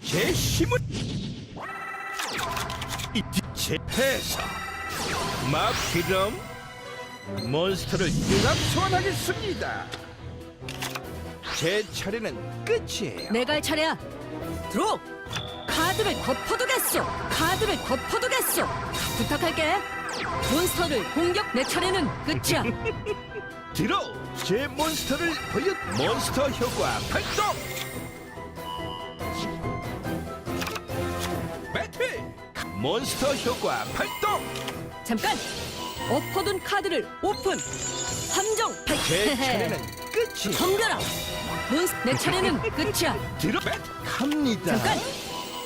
제 힘은 이제 패서 마피럼 몬스터를 융합 소환하겠습니다. 제 차례는 끝이에요. 내가 할 차례야. 들어. 카드를 덮어두겠소. 카드를 덮어두겠소. 부탁할게. 몬스터를 공격. 내 차례는 끝이야. 들어 제 몬스터를 보여 몬스터 효과 발동 배틀 몬스터 효과 발동 잠깐. 엎어둔 카드를 오픈. 함정 발. 제 차례는 끝이 덤벼라. 몬스 내 차례는 끝이야. 들어 배틀 갑니다 잠깐.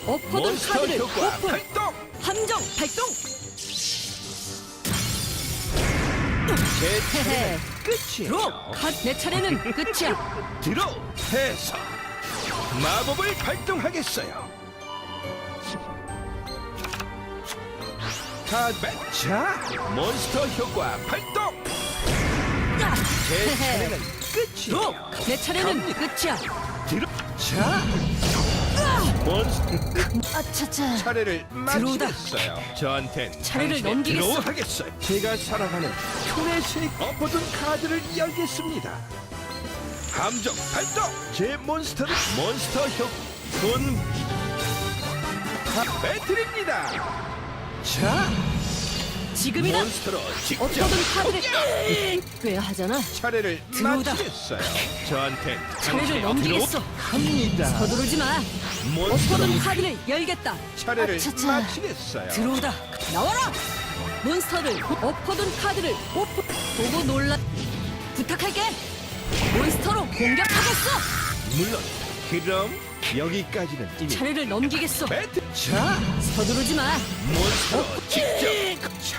엎어둔 몬스터 카드를 효과 오픈. 발동 함정 발동. 제 헤헤. 차례는 들어. 끝이에요 카드 내 차례는 끝이야. 들어 해서 마법을 발동하겠어요 카드 자 몬스터 효과 발동 야. 제. 차례는. 끝이에요 내 차례는. 끝이야. 들어 자 몬스터 아차차. 차례를 들어오다. 마치겠어요 저한텐 차례를 당신의 넘기겠어. 들어오 하겠어요 제가 살아가는 토레스의 엎어둔 카드를 열겠습니다 함정 발동 제 몬스터를 몬스터 효돈 배틀입니다 자 지금이다. 몬스터로 직접 엎어둔 카드를! 꽤 하잖아. 차례를 들어오다. 마치겠어요 저한텐 차례를 당신의 넘기겠어. 들어갑니다 서두르지 마. 몬스터로 엎어둔 카드를 열겠다. 차례를 아차차. 마치겠어요 들어오다. 나와라. 몬스터를 엎어둔 카드를 오픈. 보고 놀라. 부탁할게. 몬스터로 공격하겠어. 물론 그럼 여기까지는 이미 차례를 넘기겠어. 배트 자 서두르지 마. 몬스터로 직접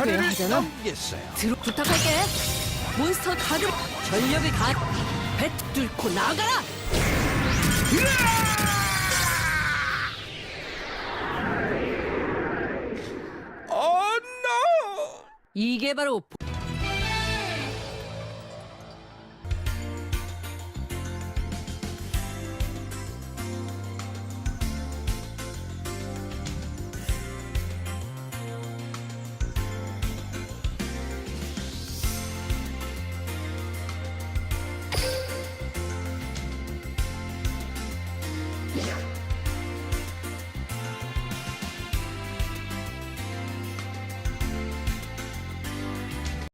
왜 하잖아? 넘기겠어요 들어 부탁할게. 몬스터 카드 전력을 다. 배 뚫고 나가라. 어 노! 이게 바로